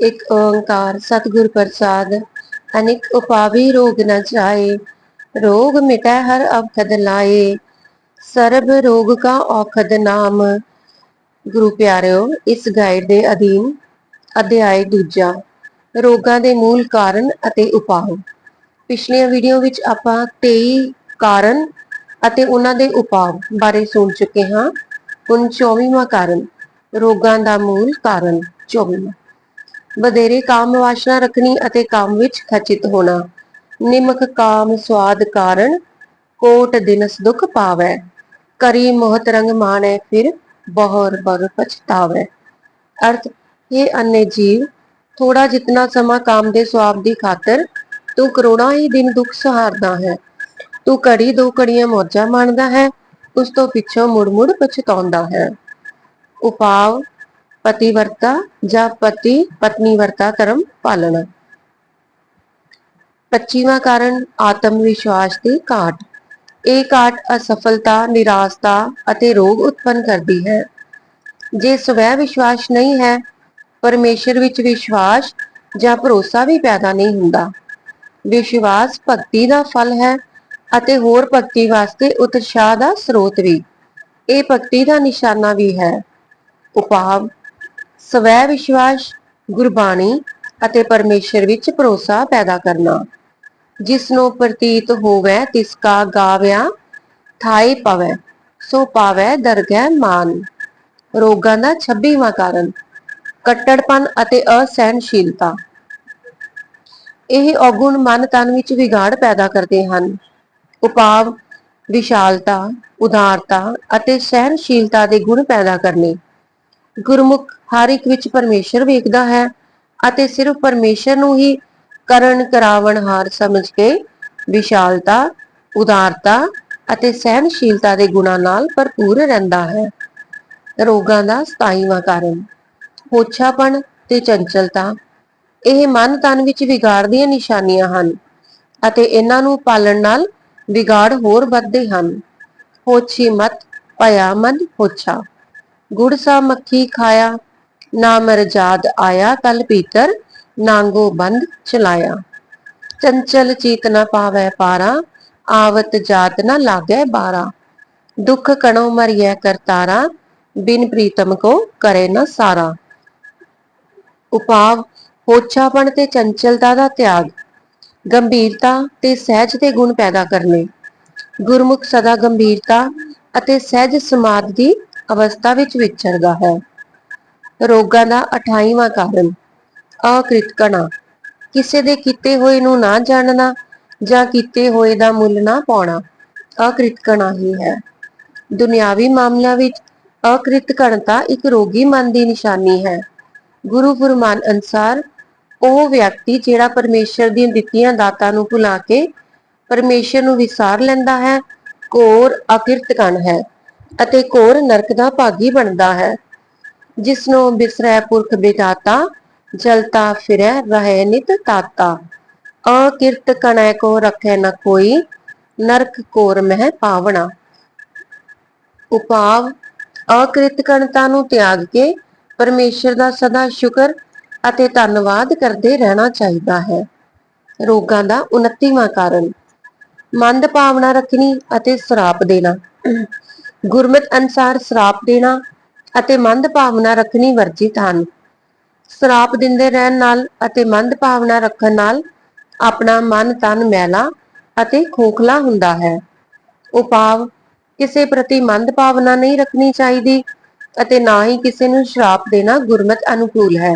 ਇੱਕ ਓੰਕਾਰ ਸਤਿਗੁਰ ਪ੍ਰਸਾਦ, ਅਨਿਕ ਉਪਾਵੀ ਰੋਗ ਨ ਜਾਏ, ਰੋਗ ਮਿਟੈ ਹਰ ਅਵਖਦ ਲਾਏ, ਸਰਬ ਰੋਗ ਕਾ ਔਖਦ ਨਾਮ। ਗੁਰੂ ਪਿਆਰਿਓ, ਇਸ ਗਾਈਡ ਦੇ ਅਧੀਨ ਅਧਿਆਇ ਦੂਜਾ, ਰੋਗਾਂ ਦੇ ਮੂਲ ਕਾਰਨ ਅਤੇ ਉਪਾਅ। ਪਿਛਲੀਆਂ ਵੀਡੀਓ ਵਿੱਚ ਆਪਾਂ 23 ਕਾਰਨ ਅਤੇ ਉਹਨਾਂ ਦੇ ਉਪਾਅ ਬਾਰੇ ਸੁਣ ਚੁੱਕੇ ਹਾਂ। ਹੁਣ 24ਵਾਂ ਕਾਰਨ, ਰੋਗਾਂ ਦਾ ਮੂਲ ਕਾਰਨ 24ਵਾਂ ਵਧੇਰੇ ਕਾਮ ਵਾਸ਼ਨਾ ਰੱਖਣੀ ਅਤੇ ਕੰਮ ਵਿੱਚ ਖਚਿਤ ਹੋਣਾ। ਨਿਮਕ ਕਾਮ ਸਵਾਦ ਕਾਰਨ ਕੋਟ ਦਿਨਸ ਦੁਖ ਪਾਵੈ। ਕਰੀ ਮੋਹਤ ਰੰਗ ਮਾਣੈ, ਫਿਰ ਬਹੁਰ ਬਰ ਪਛਤਾਵੈ। ਅਰਥ ਇਹ ਅੰਨੇ ਜੀਵ ਥੋੜਾ ਜਿਤਨਾ ਸਮਾਂ ਕਾਮ ਦੇ ਸਵਾਬ ਦੀ ਖਾਤਰ, ਤੂੰ ਕਰੋੜਾਂ ਹੀ ਦਿਨ ਦੁੱਖ ਸਹਾਰਦਾ ਹੈ। ਤੂੰ ਘੜੀ ਦੋ ਘੜੀਆਂ ਮੌਜਾਂ ਮਾਣਦਾ ਹੈ, ਉਸ ਤੋਂ ਪਿੱਛੋਂ ਮੁੜ ਮੁੜ ਪਛਤਾਉਂਦਾ ਹੈ। ਉਪਾਵ ਪਤੀਵਰਤਾ ਜਾਂ ਪਤੀ ਪਤਨੀ ਵਰਤਾ ਧਰਮ ਪਾਲਣਾ 25ਵਾਂ ਕਾਰਨ ਆਤਮ ਵਿਸ਼ਵਾਸ ਦੀ ਘਾਟ ਇਹ ਘਾਟ ਅਸਫਲਤਾ ਨਿਰਾਸ਼ਤਾ ਅਤੇ ਰੋਗ ਉਤਪੰਨ ਕਰਦੀ ਹੈ ਜੇ ਸਵੈ ਵਿਸ਼ਵਾਸ ਨਹੀਂ ਹੈ ਪਰਮੇਸ਼ਰ ਵਿੱਚ ਵਿਸ਼ਵਾਸ ਜਾਂ ਭਰੋਸਾ ਵੀ ਪੈਦਾ ਨਹੀਂ ਹੁੰਦਾ ਵਿਸ਼ਵਾਸ ਭਗਤੀ ਦਾ ਫਲ ਹੈ ਅਤੇ ਹੋਰ ਭਗਤੀ ਵਾਸਤੇ ਉਤਸ਼ਾਹ ਦਾ ਸਰੋਤ ਵੀ ਇਹ ਭਗਤੀ ਦਾ ਨਿਸ਼ਾਨਾ ਵੀ ਹੈ ਉਪਾਵ ਸਵੈ ਵਿਸ਼ਵਾਸ, ਗੁਰਬਾਣੀ ਅਤੇ ਪਰਮੇਸ਼ਰ ਵਿੱਚ ਭਰੋਸਾ ਪੈਦਾ ਕਰਨਾ। ਜਿਸ ਨੂੰ ਪ੍ਰਤੀਤ ਹੋਵੇ, ਤਿਸ ਕਾ ਗਾਵਿਆ ਥਾਈ ਪਵੈ, ਸੋ ਪਾਵੈ ਦਰਗਹਿ ਮਾਨ। ਰੋਗਾਂ ਦਾ 26ਵਾਂ ਕਾਰਨ, ਕੱਟੜਪਨ ਅਤੇ ਅਸਹਿਣਸ਼ੀਲਤਾ। ਇਹ ਔਗੁਣ ਮਨ ਤਨ ਵਿੱਚ ਵਿਗਾੜ ਪੈਦਾ ਕਰਦੇ ਹਨ। ਉਪਾਵ ਵਿਸ਼ਾਲਤਾ, ਉਦਾਰਤਾ ਅਤੇ ਸਹਿਣਸ਼ੀਲਤਾ ਦੇ ਗੁਣ ਪੈਦਾ ਕਰਨੇ। ਗੁਰਮੁਖ ਹਰ ਇੱਕ ਵਿੱਚ ਪਰਮੇਸ਼ਰ ਵੇਖਦਾ ਹੈ ਅਤੇ ਸਿਰਫ ਪਰਮੇਸ਼ਰ ਨੂੰ ਹੀ ਕਰਨ, ਕਰਾਵਣ, ਹਾਰ ਸਮਝ ਕੇ ਵਿਸ਼ਾਲਤਾ, ਉਦਾਰਤਾ ਅਤੇ ਸਹਿਨਸ਼ੀਲਤਾ ਦੇ ਗੁਣਾਂ ਨਾਲ ਭਰਪੂਰ ਰਹਿੰਦਾ ਹੈ। ਰੋਗਾਂ ਦਾ 27ਵਾਂ ਕਾਰਨ ਹੋਛਾਪਣ ਤੇ ਚੰਚਲਤਾ, ਇਹ ਮਨ ਤਨ ਵਿੱਚ ਵਿਗਾੜ ਦੀਆਂ ਨਿਸ਼ਾਨੀਆਂ ਹਨ ਅਤੇ ਇਹਨਾਂ ਨੂੰ ਪਾਲਣ ਨਾਲ ਵਿਗਾੜ ਹੋਰ ਵੱਧਦੇ ਹਨ। ਹੋਛੀ ਮਤ, ਭਇਆ ਮਨ ਹੋਛਾ ਗੁੜ ਸਾ ਮੱਖੀ ਖਾਇਆ ਨਾ ਮਰਜਾਦ ਆਇਆ ਕਲ ਪੀਤਰ, ਨਾਂਗੋ ਬੰਦ ਚਲਾਇਆ। ਚੰਚਲ ਚੀਤ ਨਾ ਪਾਵੈ ਪਾਰਾ, ਆਵਤ ਜਾਤ ਨਾ ਲਾਗੈ ਬਾਰਾ। ਦੁੱਖ ਕਣੋ ਮਰਿਐ ਕਰਤਾਰਾ, ਬਿਨ ਪ੍ਰੀਤਮ ਕੋ ਕਰੇ ਨ ਸਾਰਾ। ਉਪਾਵ ਹੋਛਾਪਣ ਤੇ ਚੰਚਲਤਾ ਦਾ ਤਿਆਗ। ਗੰਭੀਰਤਾ ਤੇ ਸਹਿਜ ਦੇ ਗੁਣ ਪੈਦਾ ਕਰਨੇ। ਗੁਰਮੁਖ ਸਦਾ ਗੰਭੀਰਤਾ ਅਤੇ ਸਹਿਜ ਸਮਾਧ ਦੀ ਅਵਸਥਾ ਵਿੱਚ ਵਿਚਰਦਾ ਹੈ। ਰੋਗਾਂ ਦਾ 28ਵਾਂ ਕਾਰਨ। ਅਕ੍ਰਿਤਕਣਾ। ਕਿਸੇ ਦੇ ਕੀਤੇ ਹੋਏ ਨੂੰ ਨਾ ਜਾਣਨਾ ਜਾਂ ਕੀਤੇ ਹੋਏ ਦਾ ਮੁੱਲ ਨਾ ਪਾਉਣਾ ਅਕ੍ਰਿਤਕਣਾ ਹੀ ਹੈ। ਦੁਨਿਆਵੀ ਮਾਮਲਿਆਂ ਵਿੱਚ ਅਕ੍ਰਿਤਕਣਤਾ ਇੱਕ ਰੋਗੀ ਮਨ ਦੀ ਨਿਸ਼ਾਨੀ ਹੈ। ਗੁਰੂ ਫਰਮਾਨ ਅਨਸਾਰ ਉਹ ਵਿਅਕਤੀ ਜਿਹੜਾ ਪਰਮੇਸ਼ਰ ਦੀਆਂ ਦਿੱਤੀਆਂ ਦਾਤਾਂ ਨੂੰ ਭੁਲਾ ਕੇ ਪਰਮੇਸ਼ਰ ਨੂੰ ਵਿਸਾਰ ਲੈਂਦਾ ਹੈ, ਘੋਰ ਅਕਿਰਤਕਣ ਹੈ ਅਤੇ ਘੋਰ ਨਰਕ ਦਾ ਭਾਗੀ ਬਣਦਾ ਹੈ। ਜਿਸ ਨੂੰ ਬਿਸਰੈ ਪੁਰਖ ਬਿਦਾਤਾ ਜਲਤਾ ਫਿਰੈ ਰਹੇ ਨਿਤ ਤਾਤਾ ਅਕਿਰਤ ਕਣੈ ਕੋ ਰਖੈ ਨ ਕੋਈ, ਨਰਕ ਕੋਰ ਮਹਿ ਪਾਵਣਾ। ਉਪਾਵ ਅਕ੍ਰਿਤ ਕਣਤਾ ਨੂੰ ਤਿਆਗ ਕੇ ਪਰਮੇਸ਼ਰ ਦਾ ਸਦਾ ਸ਼ੁਕਰ ਅਤੇ ਧੰਨਵਾਦ ਕਰਦੇ ਰਹਿਣਾ ਚਾਹੀਦਾ ਹੈ। ਰੋਗਾਂ ਦਾ 29ਵਾਂ ਕਾਰਨ, ਮੰਦ ਭਾਵਨਾ ਰੱਖਣੀ ਅਤੇ ਸਰਾਪ ਦੇਣਾ। ਗੁਰਮਤ ਅਨਸਾਰ ਸਰਾਪ ਦੇਣਾ ਅਤੇ ਮੰਦ ਭਾਵਨਾ ਰੱਖਣੀ ਵਰਜਿਤ ਹਨ ਸਰਾਪ ਦਿੰਦੇ ਰਹਿਣ ਨਾਲ ਅਤੇ ਮੰਦ ਭਾਵਨਾ ਰੱਖਣ ਨਾਲ ਆਪਣਾ ਮਨ ਤਨ ਮੈਲਾ ਅਤੇ ਖੋਖਲਾ ਹੁੰਦਾ ਹੈ। ਉਪਾਵ ਕਿਸੇ ਪ੍ਰਤੀ ਮੰਦ ਭਾਵਨਾ ਨਹੀਂ ਰੱਖਣੀ ਚਾਹੀਦੀ ਅਤੇ ਨਾ ਹੀ ਕਿਸੇ ਨੂੰ ਸ਼ਰਾਪ ਦੇਣਾ ਗੁਰਮਤ ਅਨੁਕੂਲ ਹੈ।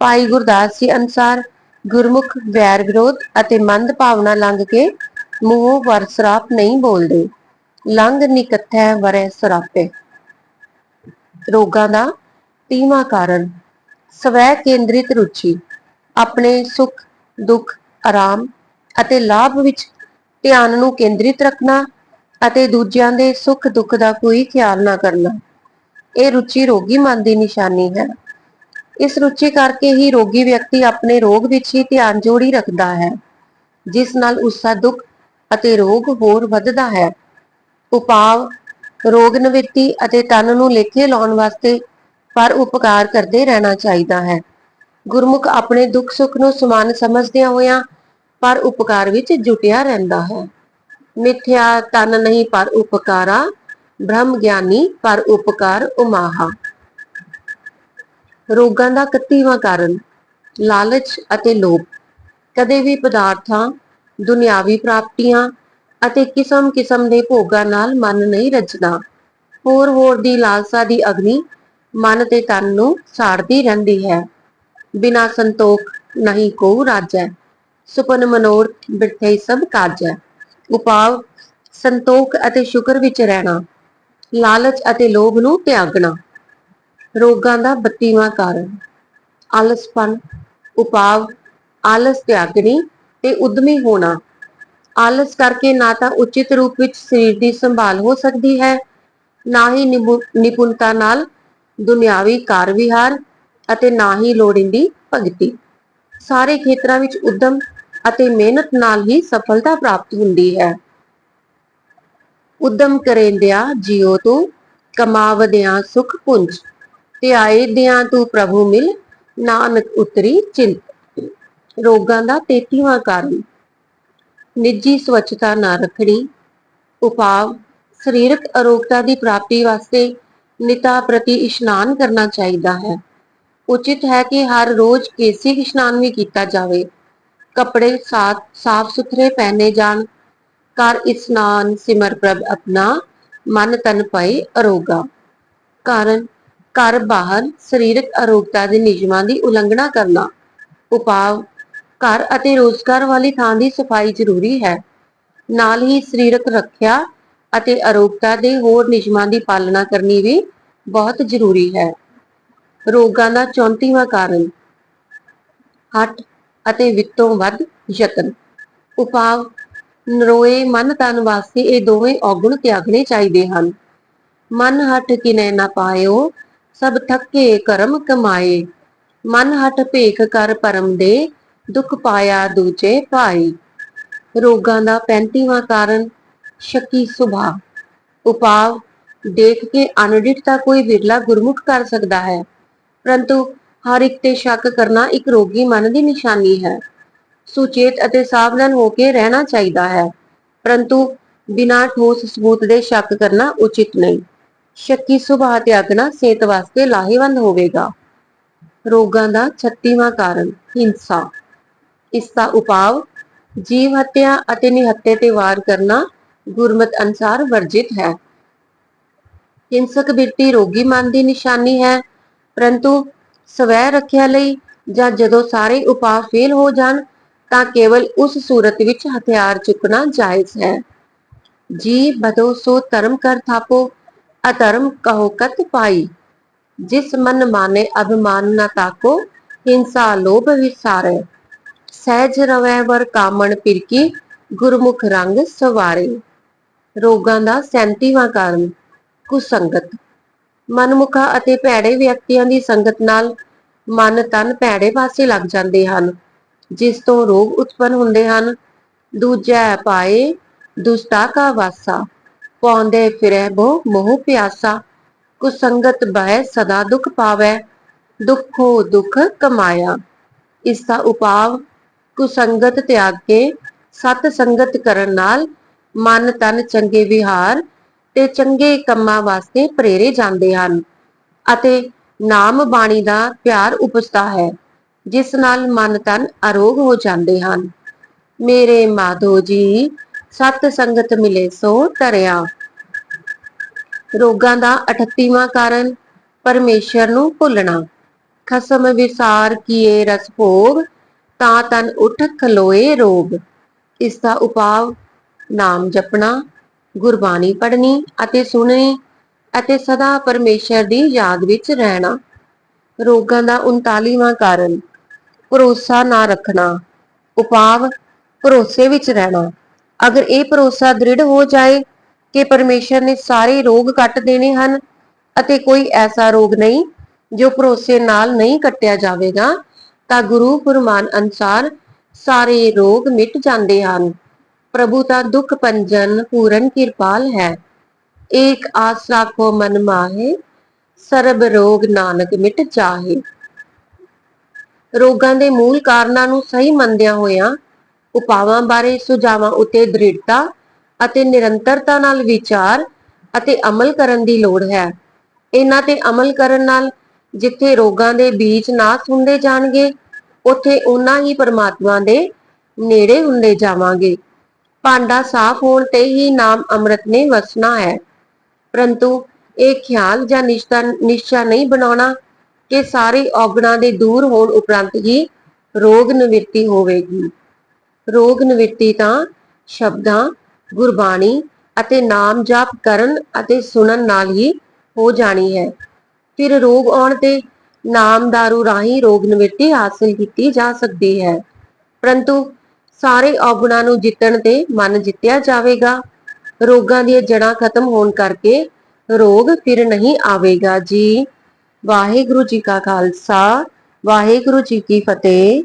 ਭਾਈ ਗੁਰਦਾਸ ਜੀ ਅਨਸਾਰ ਗੁਰਮੁਖ ਵੈਰ ਵਿਰੋਧ ਅਤੇ ਮੰਦ ਭਾਵਨਾ ਲੰਘ ਕੇ ਮੂੰਹੋਂ ਵਰ ਸਰਾਪ ਨਹੀਂ ਬੋਲਦੇ। ਲੰਘ ਨਿਕਥੈ ਵਰੈ ਸਰਾਪੇ। ਰੋਗਾਂ ਦਾ ਤੀਵਾਂ ਕਾਰਨ। ਸਵੈ ਕੇਂਦਰਿਤ ਰੁਚੀ, ਆਪਣੇ ਸੁਖ, ਦੁੱਖ, ਆਰਾਮ ਅਤੇ ਲਾਭ ਵਿੱਚ ਧਿਆਨ ਨੂੰ ਕੇਂਦਰਿਤ ਰੱਖਣਾ ਅਤੇ ਦੂਜਿਆਂ ਦੇ ਸੁੱਖ ਦੁੱਖ ਦਾ ਕੋਈ ਖਿਆਲ ਨਾ ਕਰਨਾ। ਇਹ ਰੁਚੀ ਰੋਗੀ ਮਨ ਦੀ ਨਿਸ਼ਾਨੀ ਹੈ। ਇਸ ਰੁਚੀ ਕਰਕੇ ਹੀ ਰੋਗੀ ਵਿਅਕਤੀ ਆਪਣੇ ਰੋਗ ਵਿੱਚ ਹੀ ਧਿਆਨ ਜੋੜੀ ਰੱਖਦਾ ਹੈ, ਜਿਸ ਨਾਲ ਉਸ ਦਾ ਦੁੱਖ ਅਤੇ ਰੋਗ ਹੋਰ ਵੱਧਦਾ ਹੈ। ਉਪਾਅ ਰੋਗ ਨਿਵਰਤੀ ਅਤੇ ਤਨ ਨੂੰ ਲੇਖੇ ਲਾਉਣ ਵਾਸਤੇ ਪਰ ਉਪਕਾਰ ਕਰਦੇ ਰਹਿਣਾ ਚਾਹੀਦਾ ਹੈ। ਗੁਰਮੁਖ ਆਪਣੇ ਦੁੱਖ ਸੁੱਖ ਨੂੰ ਸਮਾਨ ਸਮਝਦਿਆਂ ਹੋਇਆਂ ਪਰ ਉਪਕਾਰ ਵਿੱਚ ਜੁਟਿਆ ਰਹਿੰਦਾ ਹੈ। ਮਿਥਿਆ ਤਨ ਨਹੀਂ ਪਰ ਉਪਕਾਰਾ, ਬ੍ਰਹਮ ਗਿਆਨੀ ਪਰ ਉਪਕਾਰ ਉਮਾਹਾ। ਰੋਗਾਂ ਦਾ 31ਵਾਂ ਕਾਰਨ, ਲਾਲਚ ਅਤੇ ਲੋਭ। ਕਦੇ ਵੀ ਪਦਾਰਥਾਂ, ਦੁਨਿਆਵੀ ਪ੍ਰਾਪਤੀਆਂ ਅਤੇ ਕਿਸਮ-ਕਿਸਮ ਦੇ ਭੋਗਾਂ ਨਾਲ ਮਨ ਨਹੀਂ ਰੱਜਦਾ। ਹੋਰ ਹੋਰ ਦੀ ਲਾਲਸਾ ਦੀ ਅਗਨੀ ਮਨ ਤੇ ਤਨ ਨੂੰ ਸਾੜਦੀ ਰਹਿੰਦੀ ਹੈ। ਬਿਨਾ ਸੰਤੋਖ ਨਹੀਂ ਕੋ ਰਾਜੈ। ਸੁਪਨ ਮਨੋਰਥ ਬਿਰਥੈ ਸਭ ਕਾਜੈ। ਉਪਾਵ ਸੰਤੋਖ ਅਤੇ ਸ਼ੁਕਰ ਵਿੱਚ ਰਹਿਣਾ। ਲਾਲਚ ਅਤੇ ਲੋਭ ਨੂੰ ਤਿਆਗਣਾ। ਰੋਗਾਂ ਦਾ 32ਵਾਂ ਕਾਰਨ ਆਲਸਪਨ ਉਪਾਵ ਆਲਸ ਤਿਆਗਣੀ ਤੇ ਉਦਮੀ ਹੋਣਾ। ਆਲਸ ਕਰਕੇ ਨਾ ਤਾਂ ਉਚਿਤ ਰੂਪ ਵਿੱਚ ਸਰੀਰ ਦੀ ਸੰਭਾਲ ਹੋ ਸਕਦੀ ਹੈ, ਨਾ ਹੀ ਨਿਪੁ- ਨਿਪੁੰਨਤਾ ਨਾਲ ਦੁਨਿਆਵੀ ਕਾਰ ਅਤੇ ਨਾ ਹੀ ਲੋੜੀਂਦੀ ਭਗਤੀ। ਸਾਰੇ ਖੇਤਰਾਂ ਵਿੱਚ ਉਦਮ ਅਤੇ ਮਿਹਨਤ ਨਾਲ ਹੀ ਸਫਲਤਾ ਪ੍ਰਾਪਤ ਹੁੰਦੀ ਹੈ। ਉਦਮ ਕਰੇਂਦਿਆਂ ਜਿਉ ਤੂੰ, ਕਮਾਵਦਿਆਂ ਸੁਖ ਪੁੰਜ, ਤੇ ਆਏ ਦਿਆਂ ਤੂੰ ਪ੍ਰਭੂ ਮਿਲ, ਨਾਨਕ ਉਤਰੀ ਚਿੰਤ। ਰੋਗਾਂ ਦਾ 33ਵਾਂ ਕਾਰਨ। ਨਿੱਜੀ ਸਵੱਛਤਾ ਨਾ ਰੱਖਣੀ ਉਪਾਵ ਸਰੀਰਕ ਅਰੋਗਤਾ ਦੀ ਪ੍ਰਾਪਤੀ ਵਾਸਤੇ ਨਿਤਾ ਪ੍ਰਤੀ ਇਸ਼ਨਾਨ ਕਰਨਾ ਚਾਹੀਦਾ ਹੈ। ਉਚਿਤ ਹੈ ਕਿ ਹਰ ਰੋਜ਼ ਕੇਸੀ ਇਸ਼ਨਾਨ ਵੀ ਕੀਤਾ ਜਾਵੇ। ਕੱਪੜੇ ਸਾਫ਼ ਸੁਥਰੇ ਪਹਿਨੇ ਜਾਣ ਕਰ ਇਸ਼ਨਾਨ ਸਿਮਰ ਪ੍ਰਭ ਆਪਣਾ ਮਨ ਤਨ ਪਏ ਅਰੋਗਾ। ਕਾਰਨ, ਘਰ ਬਾਹਰ ਸਰੀਰਕ ਅਰੋਗਤਾ ਦੇ ਨਿਯਮਾਂ ਦੀ ਉਲੰਘਣਾ ਕਰਨਾ ਉਪਾਵ ਘਰ ਅਤੇ ਰੋਜ਼ਗਾਰ ਵਾਲੀ ਥਾਂ ਦੀ ਸਫ਼ਾਈ ਜ਼ਰੂਰੀ ਹੈ। ਨਾਲ ਹੀ ਸਰੀਰਕ ਰੱਖਿਆ ਅਤੇ ਅਰੋਗਤਾ ਦੇ ਹੋਰ ਨਿਯਮਾਂ ਦੀ ਪਾਲਣਾ ਕਰਨੀ ਵੀ ਬਹੁਤ ਜ਼ਰੂਰੀ ਹੈ। ਰੋਗਾਂ ਦਾ 34ਵਾਂ ਕਾਰਨ, ਹੱਟ ਅਤੇ ਵਿਤੋਂ ਵੱਧ ਯਤਨ। ਉਪਾਵ ਨਰੋਏ ਮਨ ਤਨ ਵਾਸਤੇ ਇਹ ਦੋਵੇਂ ਔਗੁਣ ਤਿਆਗਣੇ ਚਾਹੀਦੇ ਹਨ। ਮਨ ਹੱਠ ਕਿਨੈ ਨਾ ਪਾਇਓ, ਸਭ ਥੱਕੇ ਕਰਮ ਕਮਾਏ। ਮਨ ਹੱਠ ਭੇਖ ਕਰ ਪਰਮ ਦੇ ਦੁੱਖ ਪਾਇਆ ਦੂਜੇ ਭਾਈ। ਰੋਗਾਂ ਦਾ 35ਵਾਂ ਕਾਰਨ ਸ਼ੱਕੀ ਸੁਭਾਅ। ਉਪਾਵ ਦੇਖ ਕੇ ਅਨਡਿਟ ਤਾਂ ਕੋਈ ਵਿਰਲਾ ਗੁਰਮੁਖ ਕਰ ਸਕਦਾ ਹੈ, ਪਰੰਤੂ ਹਰ ਇੱਕ ਤੇ ਸ਼ੱਕ ਕਰਨਾ ਇੱਕ ਰੋਗੀ ਮਨ ਦੀ ਨਿਸ਼ਾਨੀ ਹੈ। ਸੁਚੇਤ ਅਤੇ ਸਾਵਧਾਨ ਹੋ ਕੇ ਰਹਿਣਾ ਚਾਹੀਦਾ ਹੈ, ਪਰੰਤੂ ਬਿਨਾਂ ਠੋਸ ਸਬੂਤ ਦੇ ਸ਼ੱਕ ਕਰਨਾ ਉਚਿਤ ਨਹੀਂ। ਸ਼ੱਕੀ ਸੁਭਾਅ ਤਿਆਗਣਾ ਸਿਹਤ ਵਾਸਤੇ ਲਾਹੇਵੰਦ ਹੋਵੇਗਾ। ਰੋਗਾਂ ਦਾ 36ਵਾਂ ਕਾਰਨ ਹਿੰਸਾ। ਇਸ ਦਾ ਉਪਾਵ ਜੀਵ ਹੱਤਿਆ ਅਤੇ ਨਿਹੱਤੇ ਤੇ ਵਾਰ ਕਰਨਾ ਗੁਰਮਤ ਅਨਸਾਰ ਵਰਜਿਤ ਹੈ। ਹਿੰਸਕ ਬਿਰਤੀ ਰੋਗੀ ਮਨ ਦੀ ਨਿਸ਼ਾਨੀ ਹੈ, ਪਰੰਤੂ ਸਵੈ ਰੱਖਿਆ ਲਈ ਜਾਂ ਜਦੋਂ ਸਾਰੇ ਉਪਾਅ ਫੇਲ ਹੋ ਜਾਣ, ਤਾਂ ਕੇਵਲ ਉਸ ਸੂਰਤ ਵਿੱਚ ਹਥਿਆਰ ਚੁੱਕਣਾ ਜਾਇਜ਼ ਹੈ। ਜੀ ਬਦੋ ਸੋ ਧਰਮ ਕਰ ਥਾਪੋ, ਅਧਰਮ ਕਹੋ ਕਤ ਪਾਈ। ਜਿਸ ਮਨ ਮਾਨੇ ਅਭਿਮਾਨ ਨਾ ਤਾਕੋ, ਹਿੰਸਾ ਲੋਭ ਵਿਸਾਰੇ। ਸਹਿਜ ਰਵੈ ਵਰ ਕਾਮਣ ਪਿਰਕੀ, ਗੁਰਮੁਖ ਰੰਗ ਸਵਾਰੇ। ਰੋਗਾਂ ਦਾ 37ਵਾਂ ਕਾਰਨ ਕੁਸੰਗਤ। ਮਨਮੁਖਾ ਅਤੇ ਭੈੜੇ ਵਿਅਕਤੀਆਂ ਦੀ ਸੰਗਤ ਨਾਲ ਮਨ ਤਨ ਭੈੜੇ ਪਾਸੇ ਲੱਗ ਜਾਂਦੇ ਹਨ, ਜਿਸ ਤੋਂ ਰੋਗ ਉਤਪਨ ਹੁੰਦੇ ਹਨ। ਦੂਜੈ ਪਾਏ ਦੁਸ਼ਟਾ ਕਾ ਵਾਸਾ ਪੌਂਦੇ ਫਿਰੈ ਬੋ ਮੋਹ ਪਿਆਸਾ। ਕੁਸੰਗਤ ਬਹਿ ਸਦਾ ਦੁਖ ਪਾਵੈ, ਦੁਖੋ ਦੁਖ ਕਮਾਇਆ। ਇਸ ਦਾ ਉਪਾਵ ਕੁਸੰਗਤ ਤਿਆਗ ਕੇ ਸਤ ਸੰਗਤ ਕਰਨ ਨਾਲ ਮਨ ਤਨ ਚੰਗੇ ਵਿਹਾਰ ਤੇ ਚੰਗੇ ਕੰਮਾਂ ਵਾਸਤੇ ਪ੍ਰੇਰੇ ਜਾਂਦੇ ਹਨ ਅਤੇ ਨਾਮ ਬਾਣੀ ਦਾ ਪਿਆਰ ਉਪਜਦਾ ਹੈ, ਜਿਸ ਨਾਲ ਮਨ ਤਨ ਅਰੋਗ ਹੋ ਜਾਂਦੇ ਹਨ। ਮੇਰੇ ਮਾਧੋ ਜੀ, ਸਤ ਸੰਗਤ ਮਿਲੇ ਸੋ ਤਰਿਆ ਰੋਗਾਂ ਦਾ 38ਵਾਂ ਕਾਰਨ, ਪਰਮੇਸ਼ਰ ਨੂੰ ਭੁੱਲਣਾ। ਖਸਮ ਵਿਸਾਰ ਕੀਏ ਰਸ ਭੋਗ ਤਾਂ ਤਨ ਉਠ ਖਲੋਏ ਰੋਗ। ਇਸ ਦਾ ਉਪਾਵ ਨਾਮ ਜਪਣਾ, ਗੁਰਬਾਣੀ ਪੜ੍ਹਨੀ ਅਤੇ ਸੁਣਨੀ ਅਤੇ ਸਦਾ ਪਰਮੇਸ਼ਰ ਦੀ ਯਾਦ ਵਿੱਚ ਰਹਿਣਾ। ਰੋਗਾਂ ਦਾ 39ਵਾਂ ਕਾਰਨ, ਭਰੋਸਾ ਨਾ ਰੱਖਣਾ। ਉਪਾਵ ਭਰੋਸੇ ਵਿੱਚ ਰਹਿਣਾ। ਅਗਰ ਇਹ ਭਰੋਸਾ ਦ੍ਰਿੜ ਹੋ ਜਾਏ ਕਿ ਪਰਮੇਸ਼ਰ ਨੇ ਸਾਰੇ ਰੋਗ ਕੱਟ ਦੇਣੇ ਹਨ ਅਤੇ ਕੋਈ ਐਸਾ ਰੋਗ ਨਹੀਂ ਜੋ ਭਰੋਸੇ ਨਾਲ ਨਹੀਂ ਕੱਟਿਆ ਜਾਵੇਗਾ ਤਾਂ ਗੁਰੂ ਫਰਮਾਨ ਅਨਸਾਰ ਸਾਰੇ ਰੋਗ ਮਿਟ ਜਾਂਦੇ ਹਨ। ਪ੍ਰਭੂ ਦਾ ਦੁੱਖ ਪੰਜਨ ਪੂਰਨ ਕਿਰਪਾਲ ਹੈ। ਏਕ ਆਸ ਰੱਖੋ ਮਨ ਮਾਹੇ, ਸਰਬ ਰੋਗ ਨਾਨਕ ਮਿਟ ਜਾਹੇ। ਰੋਗਾਂ ਦੇ ਮੂਲ ਕਾਰਨਾਂ ਨੂੰ ਸਹੀ ਮੰਨਦਿਆਂ ਹੋਇਆਂ ਉਪਾਵਾਂ ਬਾਰੇ ਸੁਝਾਵਾਂ ਉੱਤੇ ਦ੍ਰਿੜਤਾ ਅਤੇ ਨਿਰੰਤਰਤਾ ਨਾਲ ਵਿਚਾਰ ਅਤੇ ਅਮਲ ਕਰਨ ਦੀ ਲੋੜ ਹੈ। ਇਹਨਾਂ ਤੇ ਅਮਲ ਕਰਨ ਨਾਲ ਜਿੱਥੇ ਰੋਗਾਂ ਦੇ ਬੀਜ ਨਾਸ ਹੁੰਦੇ ਜਾਣਗੇ, ਉੱਥੇ ਉਹਨਾਂ ਹੀ ਪਰਮਾਤਮਾ ਦੇ ਨੇੜੇ ਹੁੰਦੇ ਜਾਵਾਂਗੇ। ਭਾਂਡਾ ਸਾਫ਼ ਹੋਣ ਤੇ ਹੀ ਨਾਮ ਅੰਮ੍ਰਿਤ ਨੇ ਵਸਣਾ ਹੈ। ਪਰੰਤੂ ਇਹ ਖਿਆਲ ਜਾਂ ਨਿਸ਼ਚਾ ਨਿਸ਼ਚਾ ਨਹੀਂ ਬਣਾਉਣਾ ਕਿ ਸਾਰੇ ਔਗਣਾਂ ਦੇ ਦੂਰ ਹੋਣ ਉਪਰੰਤ ਹੀ ਰੋਗ ਨਿਵਰਤੀ ਹੋਵੇਗੀ। ਰੋਗ ਨਿਵਰਤੀ ਤਾਂ ਸ਼ਬਦਾਂ, ਗੁਰਬਾਣੀ ਅਤੇ ਨਾਮ ਜਾਪ ਕਰਨ ਅਤੇ ਸੁਣਨ ਨਾਲ ਹੀ ਹੋ ਜਾਣੀ ਹੈ। ਫਿਰ ਰੋਗ ਆਉਣ ਤੇ ਨਾਮ ਰਾਹੀਂ ਰੋਗ ਨਿਵਰਤੀ ਹਾਸਲ ਕੀਤੀ ਜਾ ਸਕਦੀ ਹੈ। ਪਰੰਤੂ ਸਾਰੇ ਔਗੁਣਾਂ ਨੂੰ ਜਿੱਤਣ ਤੇ ਮਨ ਜਿੱਤਿਆ ਜਾਵੇਗਾ। ਰੋਗਾਂ ਦੀਆਂ ਜੜ੍ਹਾਂ ਖਤਮ ਹੋਣ ਕਰਕੇ ਰੋਗ ਫਿਰ ਨਹੀਂ ਆਵੇਗਾ। ਜੀ ਵਾਹਿਗੁਰੂ ਜੀ ਕਾ ਖਾਲਸਾ, ਵਾਹਿਗੁਰੂ ਜੀ ਕੀ ਫਤਿਹ।